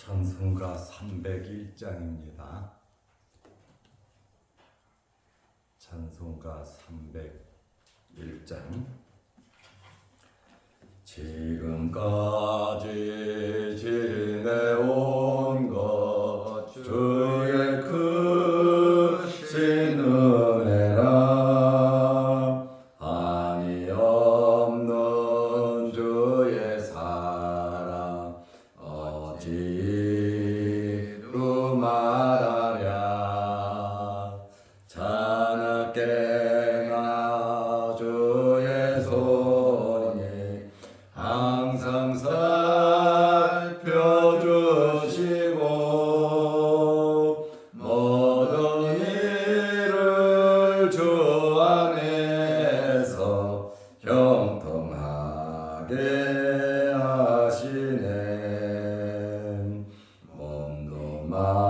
찬송가 301장입니다. 찬송가 301장 지금까지 지내온 몸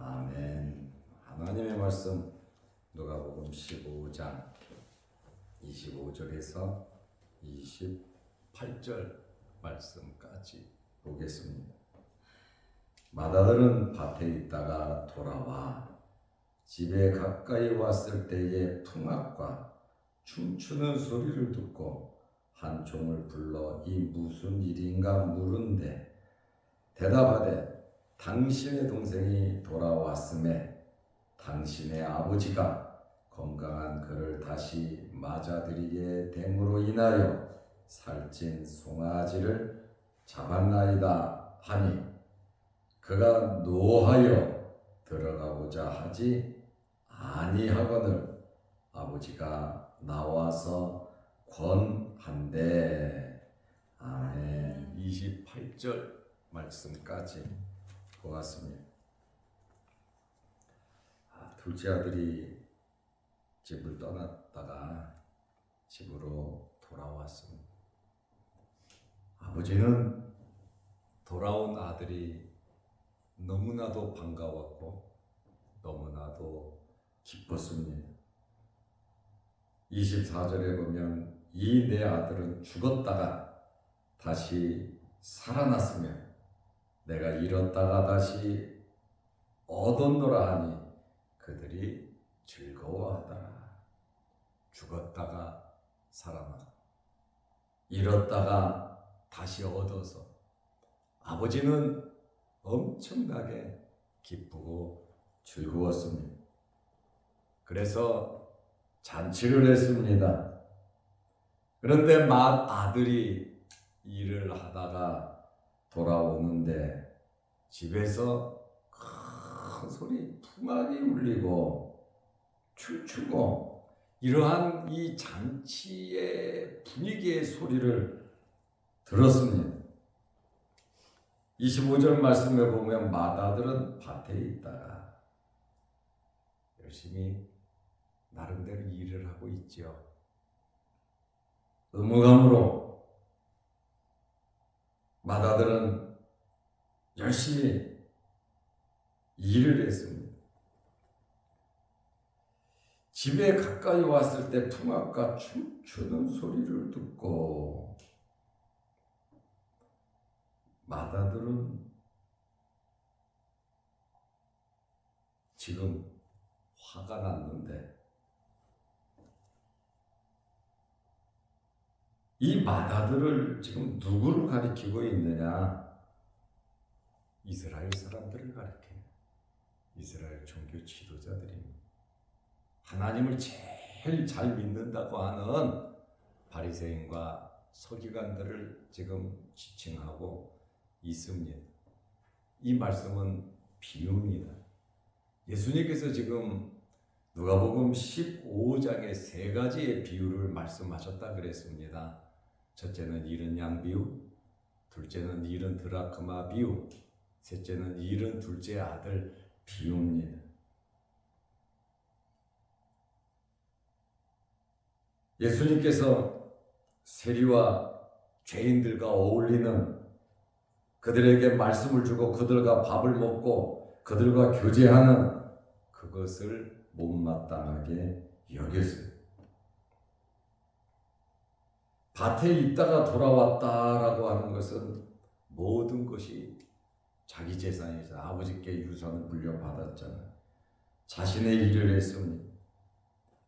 아멘. 하나님의 말씀 누가복음 15장 25절에서 28절 말씀까지 보겠습니다. 마다들은 밭에 있다가 돌아와 집에 가까이 왔을 때에 풍악과 춤추는 소리를 듣고 한 종을 불러 이 무슨 일인가 물은데 대답하되 당신의 동생이 돌아왔음에 당신의 아버지가 건강한 그를 다시 맞아들이게 됨으로 인하여 살찐 송아지를 잡았나이다 하니 그가 노하여 들어가고자 하지 아니하거늘 아버지가 나와서 권한대. 아멘. 28절 말씀까지 보았습니다. 아, 둘째 아들이 집을 떠났다가 집으로 돌아왔습니다. 아버지는 돌아온 아들이 너무나도 반가웠고 너무나도 기뻤습니다. 24절에 보면 이 내 아들은 죽었다가 다시 살아났으며 내가 잃었다가 다시 얻었노라 하니 그들이 즐거워하더라. 죽었다가 살아나고 잃었다가 다시 얻어서 아버지는 엄청나게 기쁘고 즐거웠습니다. 그래서 잔치를 했습니다. 그런데 맏 아들이 일을 하다가 돌아오는데 집에서 큰 소리 풍악이 울리고 춤추고 이러한 이 잔치의 분위기의 소리를 들었습니다. 25절 말씀에 보면 맏아들은 밭에 있다가 열심히 나름대로 일을 하고 있죠. 의무감으로 맏아들은 열심히 일을 했습니다. 집에 가까이 왔을 때 풍악과 춤추는 소리를 듣고 맏아들은 지금 화가 났는데 이 맏아들을 지금 누구를 가리키고 있느냐? 이스라엘 사람들을 가리켜요. 이스라엘 종교 지도자들입니다. 하나님을 제일 잘 믿는다고 하는 바리새인과 서기관들을 지금 지칭하고 있습니다. 이 말씀은 비유입니다. 예수님께서 지금 누가복음 15장에 세 가지의 비유를 말씀하셨다 그랬습니다. 첫째는 잃은 양 비유, 둘째는 잃은 드라크마 비유, 셋째는 잃은 둘째 아들 비유입니다. 예수님께서 세리와 죄인들과 어울리는 그들에게 말씀을 주고 그들과 밥을 먹고 그들과 교제하는 그것을 못마땅하게 여겼어요. 밭에 있다가 돌아왔다라고 하는 것은 모든 것이 자기 재산이죠. 아버지께 유산을 물려받았잖아요. 자신의 일을 했습니다.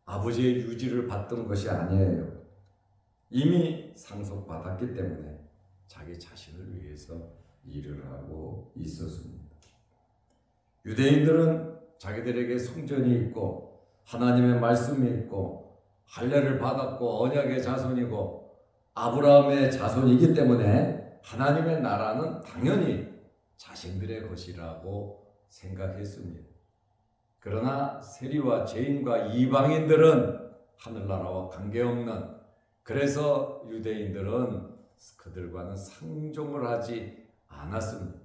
아버지의 유지를 받던 것이 아니에요. 이미 상속받았기 때문에 자기 자신을 위해서 일을 하고 있었습니다. 유대인들은 자기들에게 성전이 있고 하나님의 말씀이 있고 할례를 받았고 언약의 자손이고 아브라함의 자손이기 때문에 하나님의 나라는 당연히 자신들의 것이라고 생각했습니다. 그러나 세리와 죄인과 이방인들은 하늘나라와 관계없는 그래서 유대인들은 그들과는 상종을 하지 않았습니다.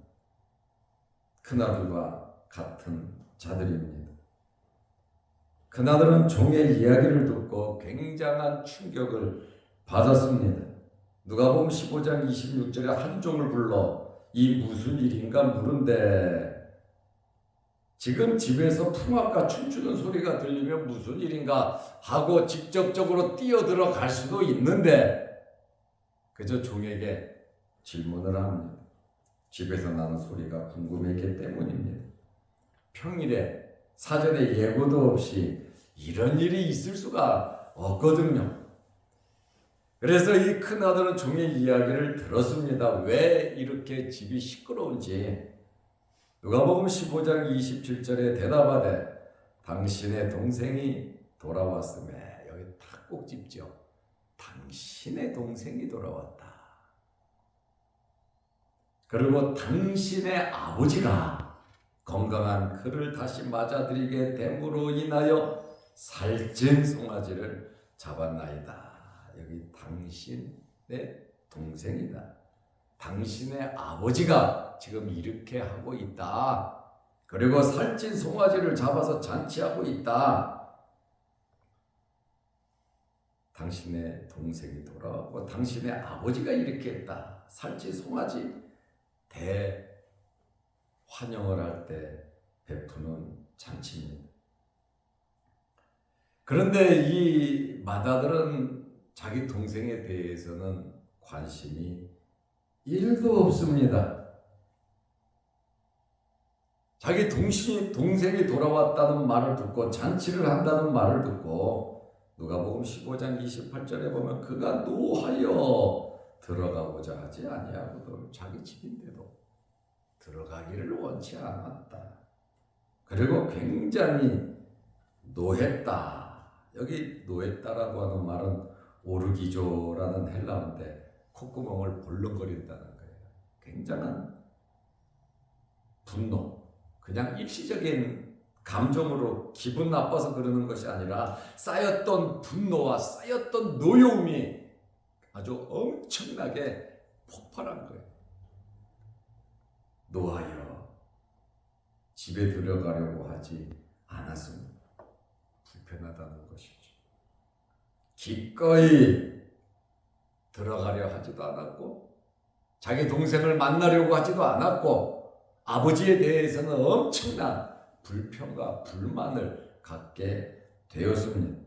큰아들과 같은 자들입니다. 그나들은 종의 이야기를 듣고 굉장한 충격을 받았습니다. 누가복음 15장 26절에 한 종을 불러 이 무슨 일인가 물은데 지금 집에서 풍악과 춤추는 소리가 들리면 무슨 일인가 하고 직접적으로 뛰어들어 갈 수도 있는데 그저 종에게 질문을 합니다. 집에서 나는 소리가 궁금했기 때문입니다. 평일에 사전에 예고도 없이 이런 일이 있을 수가 없거든요. 그래서 이 큰아들은 종의 이야기를 들었습니다. 왜 이렇게 집이 시끄러운지. 누가복음 15장 27절에 대답하되 당신의 동생이 돌아왔음에 여기 딱꼭 짚죠. 당신의 동생이 돌아왔다. 그리고 당신의 아버지가 건강한 그를 다시 맞아들이게 됨으로 인하여 살찐 송아지를 잡았나이다. 여기 당신의 동생이다. 당신의 아버지가 지금 이렇게 하고 있다. 그리고 살찐 송아지를 잡아서 잔치하고 있다. 당신의 동생이 돌아왔고 당신의 아버지가 이렇게 했다. 살찐 송아지 대 환영을 할 때 베푸는 잔치입니다. 그런데 이 마다들은 자기 동생에 대해서는 관심이 1도 없습니다. 자기 동신, 동생이 돌아왔다는 말을 듣고 잔치를 한다는 말을 듣고 누가복음 15장 28절에 보면 그가 노하여 들어가고자 하지 아니하고도 자기 집인데도 들어가기를 원치 않았다. 그리고 굉장히 노했다. 여기 노했다라고 하는 말은 오르기조라는 헬라어인데 콧구멍을 벌렁거린다는 거예요. 굉장한 분노. 그냥 일시적인 감정으로 기분 나빠서 그러는 것이 아니라 쌓였던 분노와 쌓였던 노여움이 아주 엄청나게 폭발한 거예요. 노하여 집에 들어가려고 하지 않았습니다. 불편하다는 것이죠. 기꺼이 들어가려 하지도 않았고 자기 동생을 만나려고 하지도 않았고 아버지에 대해서는 엄청난 불평과 불만을 갖게 되었습니다.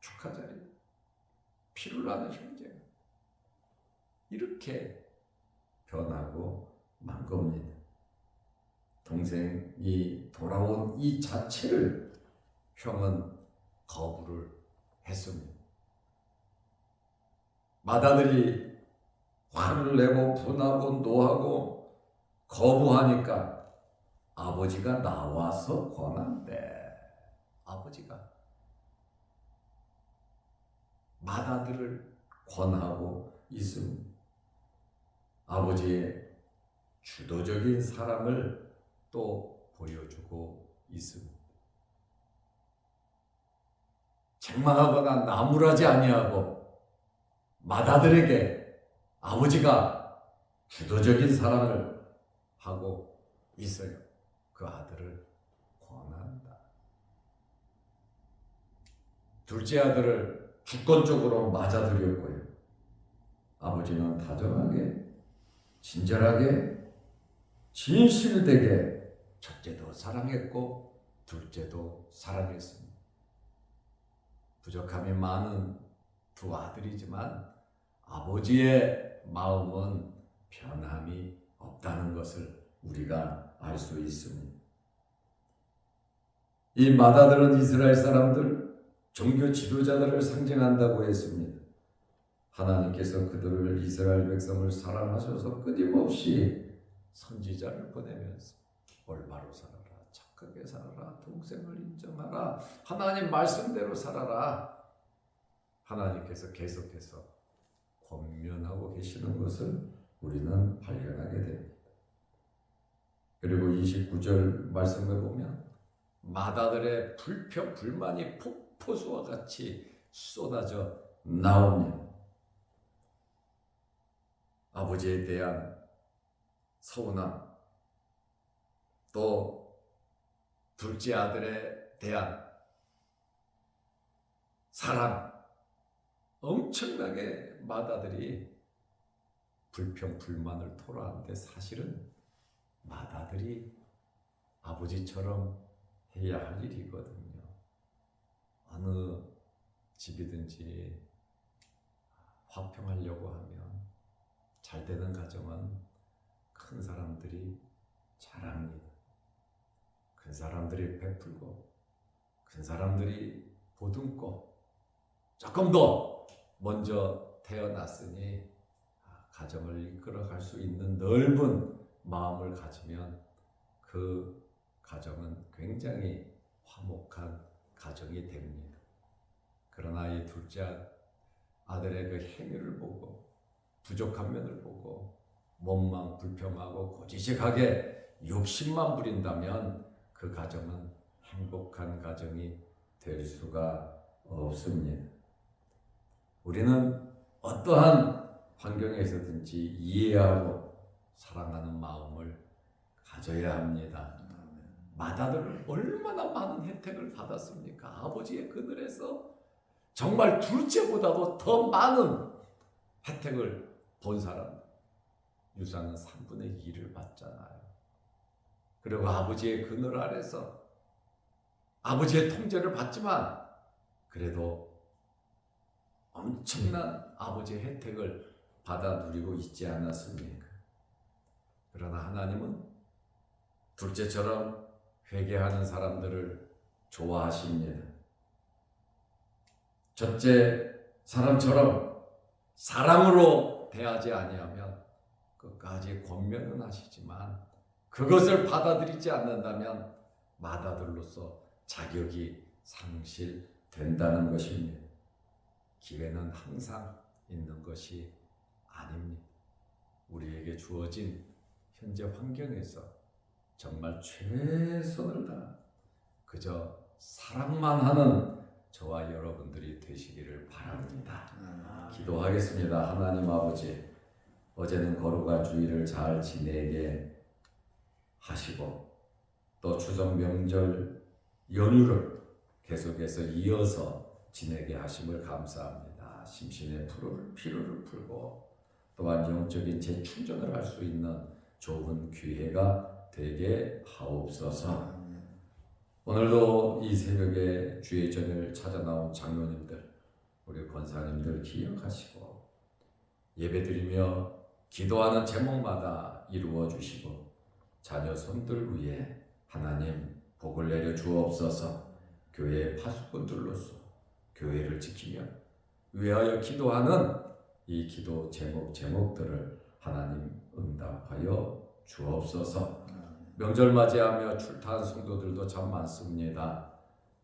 축하 자리, 피를 나는 형제 이렇게 변하고 만 겁니다. 동생이 돌아온 이 자체를 형은 거부를 했습니다. 마다들이 화를 내고 분하고 노하고 거부하니까 아버지가 나와서 권한대. 아버지가 마다들을 권하고 있습니다. 아버지의 주도적인 사랑을 또 보여주고 있습니다. 책망하거나 나무라지 아니하고 마다들에게 아버지가 주도적인 사랑을 하고 있어요. 그 아들을 권한다. 둘째 아들을 주권적으로 맞아들였고요. 아버지는 다정하게, 친절하게, 진실되게 첫째도 사랑했고 둘째도 사랑했습니다. 부족함이 많은 두 아들이지만 아버지의 마음은 변함이 없다는 것을 우리가 알 수 있습니다. 이 마다들은 이스라엘 사람들, 종교 지도자들을 상징한다고 했습니다. 하나님께서 그들을 이스라엘 백성을 사랑하셔서 끊임없이 선지자를 보내면서 올바로 살아라, 착하게 살아라, 동생을 인정하라, 하나님 말씀대로 살아라. 하나님께서 계속해서 권면하고 계시는 것을 우리는 발견하게 됩니다. 그리고 29절 말씀을 보면 마다들의 불평 불만이 폭포수와 같이 쏟아져 나옵니다. 아버지에 대한 서운함, 또 둘째 아들에 대한 사랑, 엄청나게 마다들이 불평 불만을 토로하는데 사실은 마다들이 아버지처럼 해야 할 일이거든요. 어느 집이든지 화평하려고 하면 잘 되는 가정은 큰 사람들이 잘합니다. 큰 사람들이 베풀고 큰 사람들이 보듬고 조금 더 먼저 태어났으니 가정을 이끌어갈 수 있는 넓은 마음을 가지면 그 가정은 굉장히 화목한 가정이 됩니다. 그러나 이 둘째 아들의 그 행위를 보고 부족한 면을 보고 몸만 불평하고 고지식하게 욕심만 부린다면 그 가정은 행복한 가정이 될 수가 없습니다. 우리는 어떠한 환경에 있든지 이해하고 사랑하는 마음을 가져야 합니다. 마다들 얼마나 많은 혜택을 받았습니까? 아버지의 그늘에서 정말 둘째보다도 더 많은 혜택을 본 사람 유산은 3분의 2를 받잖아요. 그리고 아버지의 그늘 아래서 아버지의 통제를 받지만 그래도 엄청난 아버지의 혜택을 받아 누리고 있지 않았습니까? 그러나 하나님은 둘째처럼 회개하는 사람들을 좋아하십니다. 첫째 사람처럼 사랑으로 대하지 아니하면 끝까지 권면은 하시지만 그것을 받아들이지 않는다면 마다들로서 자격이 상실된다는 것입니다. 기회는 항상 있는 것이 아닙니다. 우리에게 주어진 현재 환경에서 정말 최선을 다 그저 사랑만 하는 저와 여러분들이 되시기를 바랍니다. 기도하겠습니다. 하나님 아버지, 어제는 거룩한 주일을 잘 지내게 하시고 또 추석 명절 연휴를 계속해서 이어서 지내게 하심을 감사합니다. 심신의 피로를, 피로를 풀고 또한 영적인 재충전을 할 수 있는 좋은 기회가 되게 하옵소서. 오늘도 이 새벽에 주의 전을 찾아 나온 장로님들, 우리 권사님들 기억하시고 예배드리며 기도하는 제목마다 이루어 주시고 자녀 손들 위에 하나님 복을 내려 주옵소서. 교회의 파수꾼들로서 교회를 지키며 위하여 기도하는 이 기도 제목 제목들을 하나님 응답하여 주옵소서. 명절 맞이하며 출타한 성도들도 참 많습니다.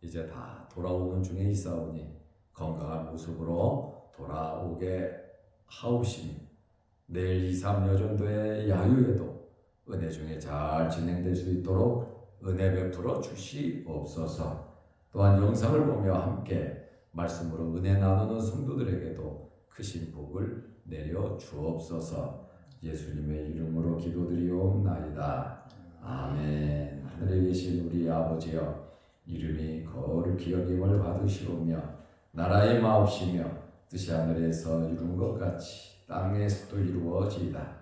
이제 다 돌아오는 중에 있사오니 건강한 모습으로 돌아오게 하옵시니 내일 2, 3 여전도의 야유에도 은혜 중에 잘 진행될 수 있도록 은혜 베풀어 주시옵소서. 또한 영상을 보며 함께 말씀으로 은혜 나누는 성도들에게도 크신 복을 내려 주옵소서. 예수님의 이름으로 기도드리옵나이다. 아멘. 하늘에 계신 우리 아버지여 이름이 거룩히 여김을 받으시오며 나라의 마옵시며 뜻이 하늘에서 이룬 것 같이 땅에서도 이루어지이다.